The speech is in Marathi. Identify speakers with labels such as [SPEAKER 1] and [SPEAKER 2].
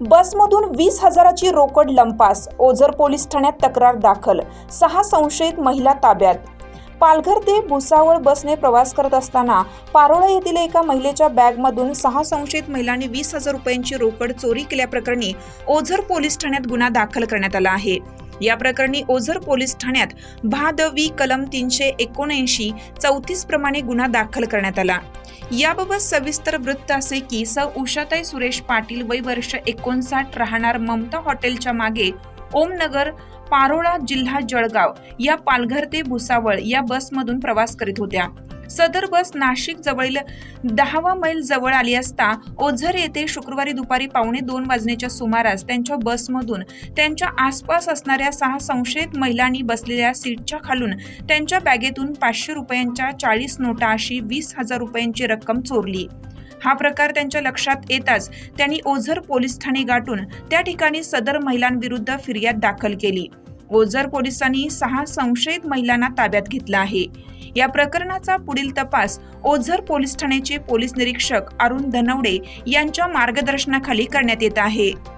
[SPEAKER 1] बसमधून वीस हजाराची रोकड लंपास. ओझर पोलीस ठाण्यात तक्रार दाखल. सहा संशयित महिला ताब्यात. पालघर ते भुसावळ बसने प्रवास करत असताना पारोळा येथील एका महिलेच्या बॅगमधून सहा संशयित महिलांनी वीस हजार रुपयांची रोकड चोरी केल्याप्रकरणी ओझर पोलीस ठाण्यात गुन्हा दाखल करण्यात आला आहे. या प्रकरणी ओझर पोलीस ठाण्यात भादवी कलम तीनशे एकोणऐंशी चौतीस प्रमाणे गुन्हा दाखल करण्यात आला. याबाबत सविस्तर वृत्त असे की स. उषाताई सुरेश पाटील वय वर्ष एकोणसाठ राहणार ममता हॉटेलच्या मागे ओमनगर पारोळा जिल्हा जळगाव या पालघर ते भुसावळ या बसमधून प्रवास करीत होत्या. सदर बस नाशिक जवळील दहावा मैल जवळ आली असता ओझर येथे शुक्रवारी दुपारी पावणे दोन वाजण्याच्या सुमारास त्यांच्या बसमधून त्यांच्या आसपास असणाऱ्या सहा संशयित महिलांनी बसलेल्या सीटच्या खालून त्यांच्या बॅगेतून पाचशे रुपयांच्या चाळीस नोटा अशी वीस हजार रुपयांची रक्कम चोरली. हा प्रकार त्यांच्या लक्षात येताच त्यांनी ओझर पोलीस ठाणे गाठून त्या ठिकाणी सदर महिलांविरुद्ध फिर्याद दाखल केली. ओझर पोलिसांनी सहा संशयित महिलांना ताब्यात घेतला आहे. या प्रकरणाचा पुढील तपास ओझर पोलीस ठाण्याचे पोलीस निरीक्षक अरुण धनवडे यांच्या मार्गदर्शनाखाली करण्यात येत आहे.